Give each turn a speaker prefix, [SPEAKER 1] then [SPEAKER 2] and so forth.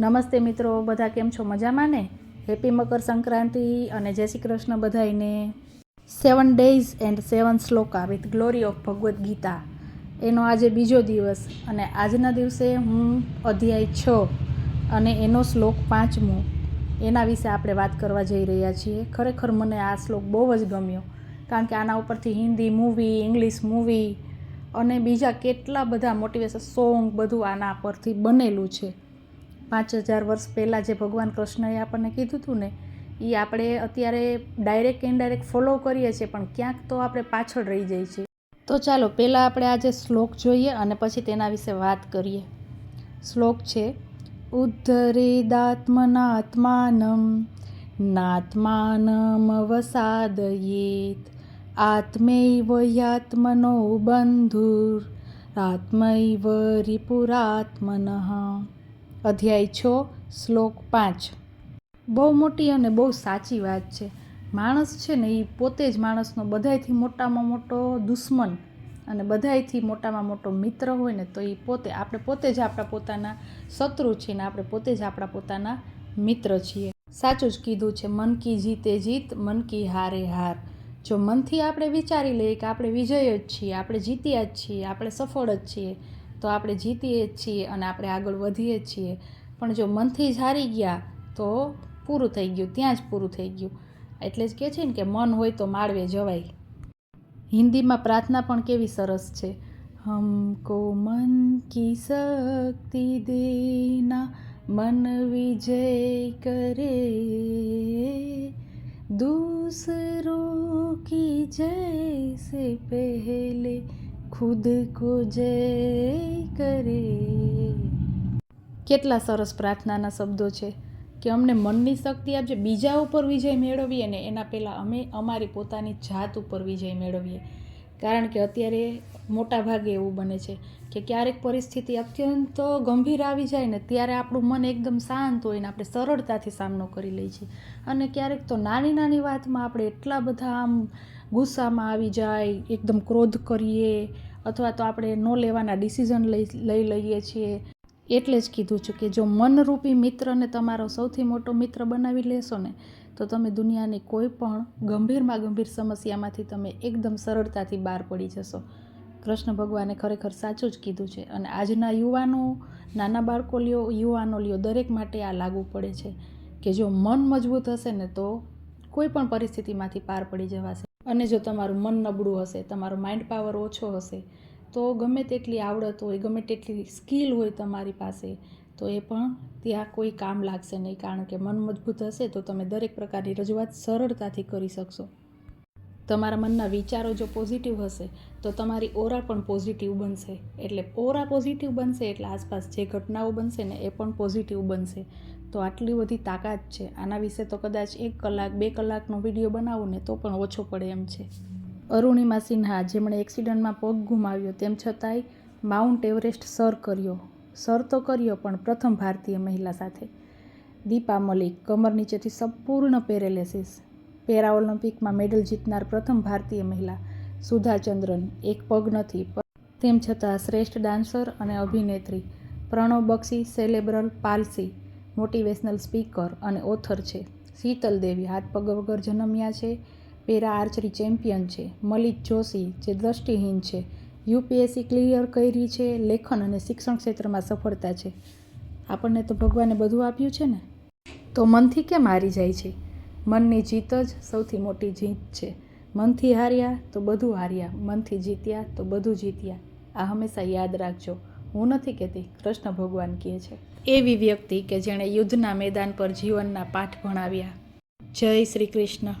[SPEAKER 1] નમસ્તે મિત્રો, બધા કેમ છો? મજામાં ને? હેપી મકર સંક્રાંતિ અને જય Shri Krishna બધાઈને seven days and seven shloka with glory of Bhagavad Gita એનો આજે બીજો દિવસ અને આજના દિવસે હું અધ્યાય છ અને એનો શ્લોક પાંચમો. એના વિશે આપણે વાત કરવા જઈ રહ્યા છીએ. ખરેખર મને આ શ્લોક બહુ જ ગમ્યો, કારણ કે આના ઉપરથી હિન્દી મૂવી ઇંગ્લિશ મૂવી અને બીજા કેટલા બધા મોટિવેશન સોંગ બધું આના પરથી બનેલું છે. પાંચ હજાર વર્ષ પહેલાં જે ભગવાન કૃષ્ણએ આપણને કીધું હતું ને, એ આપણે અત્યારે ડાયરેક્ટ ઇનડાયરેક્ટ ફોલો કરીએ છીએ, પણ ક્યાંક તો આપણે પાછળ રહી જઈએ છીએ. તો ચાલો, પહેલાં આપણે આજે શ્લોક જોઈએ અને પછી તેના વિશે વાત કરીએ. શ્લોક છે, ઉદ્ધરેદાત્મનાત્માનમ, નાત્માનમ વસાદયેત, આત્મૈવ યાત્મનો બંધુર, આત્મૈવ રિપુરાત્મનઃ. અધ્યાય છ, શ્લોક પાંચ. બહુ મોટી અને બહુ સાચી વાત છે. માણસ છે ને એ પોતે જ માણસનો બધાયથી મોટામાં મોટો દુશ્મન અને બધાયથી મોટામાં મોટો મિત્ર હોય ને, તો એ પોતે, આપણે પોતે જ આપણા પોતાના શત્રુ છીએ ને, આપણે પોતે જ આપણા પોતાના મિત્ર છીએ. સાચું જ કીધું છે, મન કી જીતે જીત, મન કી હારે હાર. જો મનથી આપણે વિચારી લઈએ કે આપણે વિજય જ છીએ, આપણે જીત્યા જ છીએ, આપણે સફળ જ છીએ તો આપણે જીતીએ જ છીએ અને આપણે આગળ વધીએ જ છીએ પણ જો મનથી જ હારી ગયા તો પૂરું થઈ ગયું ત્યાં જ પૂરું થઈ ગયું એટલે જ કહે છે ને કે મન હોય તો માળવે જવાય હિન્દીમાં પ્રાર્થના પણ કેવી સરસ છે હમકો મન કી શક્તિ દેના મન વિજય કરે दूसरों की जैसे पहले ખુદ કો જય કરે. કેટલા સરસ પ્રાર્થનાના શબ્દો છે કે અમને મનની શક્તિ આપજે. બીજા ઉપર વિજય મેળવીએ ને એના પહેલાં અમે અમારી પોતાની જાત ઉપર વિજય મેળવીએ. કારણ કે અત્યારે મોટા ભાગે એવું બને છે કે ક્યારેક પરિસ્થિતિ અત્યંત ગંભીર આવી જાય ને ત્યારે આપણું મન એકદમ શાંત હોય ને આપણે સરળતાથી સામનો કરી લઈએ છીએ. અને ક્યારેક તો નાની નાની વાતમાં આપણે એટલા બધા આમ ગુસ્સામાં આવી જાય, એકદમ ક્રોધ કરીએ અથવા તો આપણે ન લેવાના ડિસિઝન લઈ લઈ લઈએ છીએ. એટલે જ કીધું છે કે જો મનરૂપી મિત્રને તમારો સૌથી મોટો મિત્ર બનાવી લેશો ને, તો તમે દુનિયાની કોઈ પણ ગંભીરમાં ગંભીર સમસ્યામાંથી તમે એકદમ સરળતાથી બહાર પડી જશો. કૃષ્ણ ભગવાને ખરેખર સાચું જ કીધું છે અને આજના યુવાનો, નાના બાળકો લ્યો યુવાનો લ્યો દરેક માટે આ લાગુ પડે છે કે જો મન મજબૂત હશે ને તો કોઈ પણ પરિસ્થિતિમાંથી પાર પડી જવાશે. અને જો તમારું મન નબળું હશે, તમારો માઇન્ડ પાવર ઓછો હશે, તો ગમે તેટલી આવડત હોય, ગમે તેટલી સ્કિલ હોય તમારી પાસે, તો એ પણ ત્યાં કોઈ કામ લાગશે નહીં. કારણ કે મન મજબૂત હશે તો તમે દરેક પ્રકારની રજૂઆત સરળતાથી કરી શકશો. તમારા મનના વિચારો જો પોઝિટિવ હશે, તો તમારી ઓરા પણ પોઝિટિવ બનશે. એટલે ઓરા પોઝિટિવ બનશે એટલે આસપાસ જે ઘટનાઓ બનશે ને એ પણ પોઝિટિવ બનશે. તો આટલી બધી તાકાત છે. આના વિશે તો કદાચ એક કલાક, બે કલાકનો વીડિયો બનાવો ને તો પણ ઓછો પડે એમ છે. અરુણિમા સિન્હા, જેમણે એક્સિડન્ટમાં પગ ગુમાવ્યો, તેમ છતાંય માઉન્ટ એવરેસ્ટ સર કર્યો. સર તો કર્યો, પણ પ્રથમ ભારતીય મહિલા સાથે. દીપા મલિક, કમર નીચેથી સંપૂર્ણ પેરેલેસિસ પેરા ઓલિમ્પિકમાં મેડલ જીતનાર પ્રથમ ભારતીય મહિલા સુધા ચંદ્રન એક પગ નથી તેમ છતાં શ્રેષ્ઠ ડાન્સર અને અભિનેત્રી Pranav Bakshi, cerebral palsy, motivational speaker અને ઓથર છે. શીતલ દેવી હાથ પગ વગર જન્મ્યા છે, પેરા આર્ચરી ચેમ્પિયન છે, મલિક જોશી જે દ્રષ્ટિહીન છે, યુપીએસસી ક્લિયર કરી છે, લેખન અને શિક્ષણ ક્ષેત્રમાં સફળતા છે. આપણને તો ભગવાને બધું આપ્યું છે ને? તો મનથી કેમ હારી જાય છે? મનની જીત જ સૌથી મોટી જીત છે. મનથી હાર્યા તો બધું હાર્યા, મનથી જીત્યા તો બધું જીત્યા. આ હંમેશા યાદ રાખજો. હું નથી કહેતી, કૃષ્ણ ભગવાન કહે છે. એવી વ્યક્તિ કે જેણે યુદ્ધના મેદાન પર જીવનના પાઠ ભણાવ્યા. જય શ્રી કૃષ્ણ.